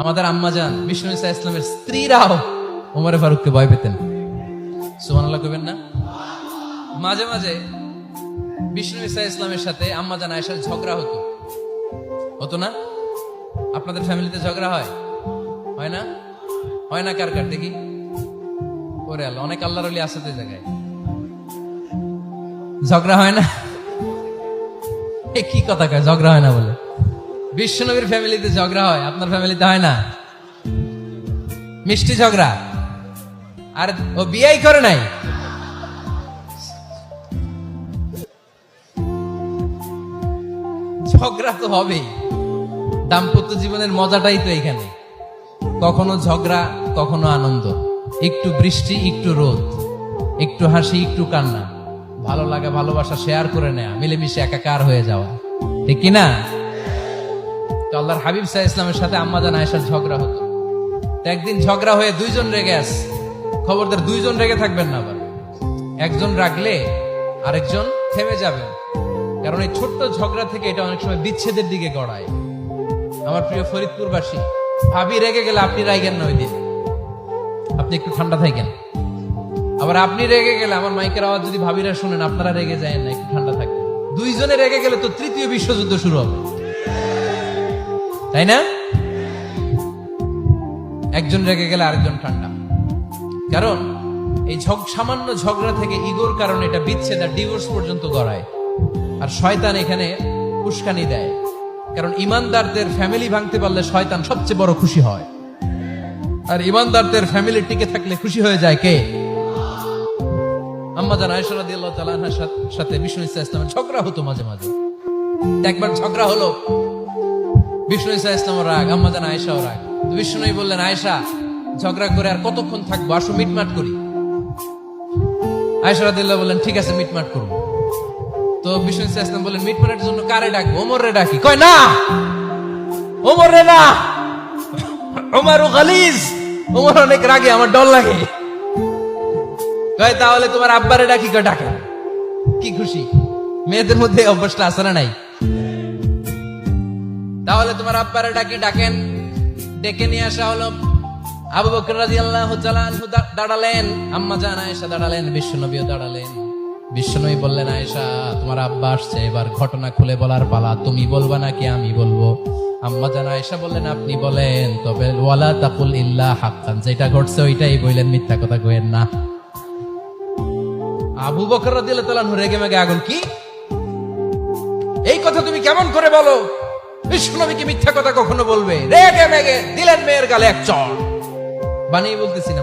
আমাদের আম্মা যান বিষ্ণু ইসা ইসলামের স্ত্রীরাও ওমরে ফারুককে ভয় পেতেন। সুমান আল্লাহ কইবেন না? মাঝে মাঝে বিষ্ণু ইসা ইসলামের সাথে আম্মা জান আয়েশার ঝগড়া হতো। হতো না? আপনাদের ফ্যামিলিতে ঝগড়া হয়? হয় না? হয় না কার কার দেখি? ওরে আল্লাহ, অনেক আল্লাহর অলি আছে তো জায়গায়। ঝগড়া হয় না? কি কথা কয়? ঝগড়া হয় না বলে। বিশ্বনবীর ফ্যামিলিতে ঝগড়া হয়, আপনার ফ্যামিলিতে হয় না? মিষ্টি ঝগড়া? আর ও বিয়াই করে নাই? ঝগড়া তো হবেই। দাম্পত্য জীবনের মজাটাই তো এখানে। কখনো ঝগড়া, কখনো আনন্দ। একটু বৃষ্টি, একটু রোদ। একটু হাসি, একটু কান্না। ভালো লাগা, ভালোবাসা শেয়ার করে নেয়া। মিলেমিশে একাকার হয়ে যাওয়া। ঠিক কি না? তো আল্লাহর হাবিব সাহা ইসলামের সাথে আম্মাজান আয়েশার ঝগড়া হতো। তো একদিন ঝগড়া হয়ে দুইজন রেগে আস খবরদার দুইজন রেগে থাকবেন না আবার। একজন রাখলে আরেকজন থেমে যাবেন। কারণ এই ছোট্ট ঝগড়া থেকে এটা অনেক সময় বিচ্ছেদের দিকে গড়ায়। আমার প্রিয় ফরিদপুরবাসী, ভাবি রেগে গেলে আপনি রাইগেন না ওই দিন। আপনি একটু ঠান্ডা থাকেন। আবার আপনি রেগে গেলে আমার মাইকের আওয়াজ যদি ভাবিরা শুনেন, আপনারা রেগে যায় না, একটু ঠান্ডা থাকবেন। দুইজনে রেগে গেলে তো তৃতীয় বিশ্বযুদ্ধ শুরু হবে। তাই না? একজন রেগে গেলে আরেকজন ঠান্ডা। কারণ এই ঝগ সামান্য ঝগড়া থেকে ইগোর কারণে এটা বিচ্ছেদ আর ডিভোর্স পর্যন্ত গড়ায়। আর শয়তান এখানে উস্কানি দেয়। কারণ ইমানদারদের ফ্যামিলি ভাঙতে পারলে শয়তান সবচেয়ে বড় খুশি হয়। আর ইমানদারদের ফ্যামিলি টিকে থাকলে খুশি হয়ে যায় কে? আম্মা জান আয়েশা রাদিয়াল্লাহু তাআলা সাথে বিষ্ণু ইসা ইসলামের ঝগড়া হতো মাঝে মাঝে। একবার ঝগড়া হলো বিষ্ণু ইসা ইসলামের রাগ, আম্মা জান আয়েশাও রাগ। তো বিষ্ণু বললেন, আয়েশা, ঝগড়া করে আর কতক্ষণ থাকব? আসো, মিটমাট করি। আয়েশা রাদিয়াল্লাহু বললেন, ঠিক আছে, মিটমাট করব। তো বিষ্ণু ইসা ইসলাম বললেন, মিটমাটের জন্য কারে ডাকবো? ওমর রে ডাকি। কয়, না! ওমর রে না! ওমর গালিজ! ওমর অনেক রাগে, আমার ডর লাগে। কয়, তাহলে তোমার আব্বারে ডাকি? কয় ডাকে কি খুশি? মেয়েদের মধ্যে অভ্যাসটা আছে না নাই? তাহলে তোমার আব্বারে ডাকি, ডাকেন। ডেকে নিয়ে আসা হলো। আবু বকর রাদিয়াল্লাহু তাআলা দাঁড়ালেন। আম্মা জান আয়েশা দাঁড়ালেন, বিশ্বনবীও দাঁড়ালেন। বিশ্বনবী বললেন, আয়েশা, তোমার আব্বা আসছে, এবার ঘটনা খুলে বলার পালা। তুমি বলবা নাকি আমি বলব? আম্মা জান আয়েশা বললেন, আপনি বলেন, তবে ওয়ালা তাকুল ইল্লা হাক্কান। যেটা ঘটছে ওইটাই বললেন মিথ্যা কথা কইেন না। আবু বকর রাদিয়াল্লাহু তাআলা আনহু রেগে মেগে আগুন কি? এই কথা তুমি কেমন করে বলো? বিষ্ণুনবীকে মিথ্যা কথা কখনো বলবে? রেগে মেগে দিলেন মেয়ের গালে এক চড় বানিয়ে বলতেছি না